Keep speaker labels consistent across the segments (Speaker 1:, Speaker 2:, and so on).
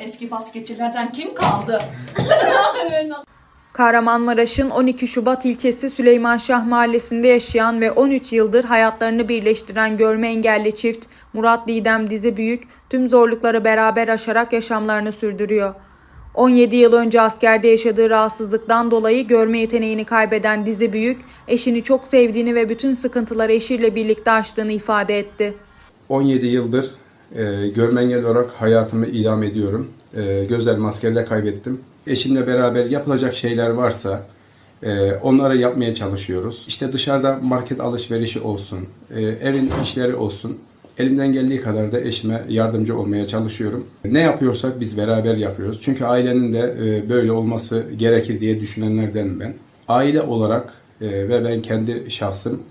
Speaker 1: Eski basketçilerden kim kaldı?
Speaker 2: Kahramanmaraş'ın 12 Şubat ilçesi Süleymanşah mahallesinde yaşayan ve 13 yıldır hayatlarını birleştiren görme engelli çift Murat Didem Dizi Büyük tüm zorlukları beraber aşarak yaşamlarını sürdürüyor. 17 yıl önce askerde yaşadığı rahatsızlıktan dolayı görme yeteneğini kaybeden Dizi Büyük, eşini çok sevdiğini ve bütün sıkıntıları eşiyle birlikte aştığını ifade etti.
Speaker 3: 17 yıldır e, görme olarak hayatımı idam ediyorum. E, gözlerimi askerde kaybettim. Eşimle beraber yapılacak şeyler varsa e, onları yapmaya çalışıyoruz. İşte dışarıda market alışverişi olsun, e, evin işleri olsun. Elimden geldiği kadar da eşime yardımcı olmaya çalışıyorum. Ne yapıyorsak biz beraber yapıyoruz. Çünkü ailenin de e, böyle olması gerekir diye düşünenlerden ben. Aile olarak e, ve ben kendi şahsım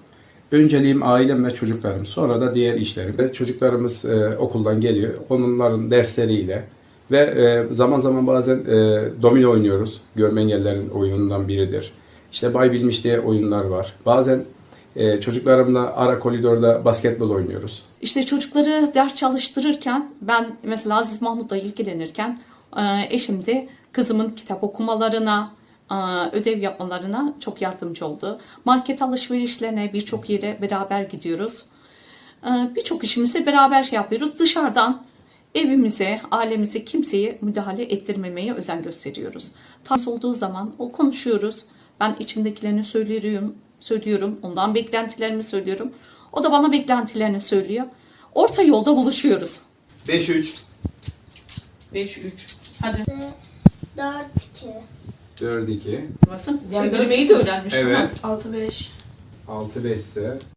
Speaker 3: Önceliğim ailem ve çocuklarım. Sonra da diğer işlerim. Çocuklarımız e, okuldan geliyor. Onların dersleriyle ve e, zaman zaman bazen e, domino oynuyoruz. Görme engellerin oyunundan biridir. İşte Bay Bilmiş diye oyunlar var. Bazen e, çocuklarımla ara koridorda basketbol oynuyoruz.
Speaker 1: İşte çocukları ders çalıştırırken ben mesela Aziz Mahmut'la ilgilenirken e, eşim de kızımın kitap okumalarına, ödev yapmalarına çok yardımcı oldu. Market alışverişlerine birçok yere beraber gidiyoruz. Birçok işimizi beraber yapıyoruz. Dışarıdan evimize, ailemize kimseye müdahale ettirmemeye özen gösteriyoruz. Ters olduğu zaman o konuşuyoruz. Ben içimdekilerini söylüyorum, söylüyorum. Ondan beklentilerimi söylüyorum. O da bana beklentilerini söylüyor. Orta yolda buluşuyoruz.
Speaker 3: 5-3
Speaker 1: 5-3. Hadi.
Speaker 4: 4-2.
Speaker 3: 4-2
Speaker 1: Nasıl? Çevirmeyi de öğrenmiş.
Speaker 3: Evet.
Speaker 1: bunlar.
Speaker 4: 6-5.
Speaker 3: 6-5 ise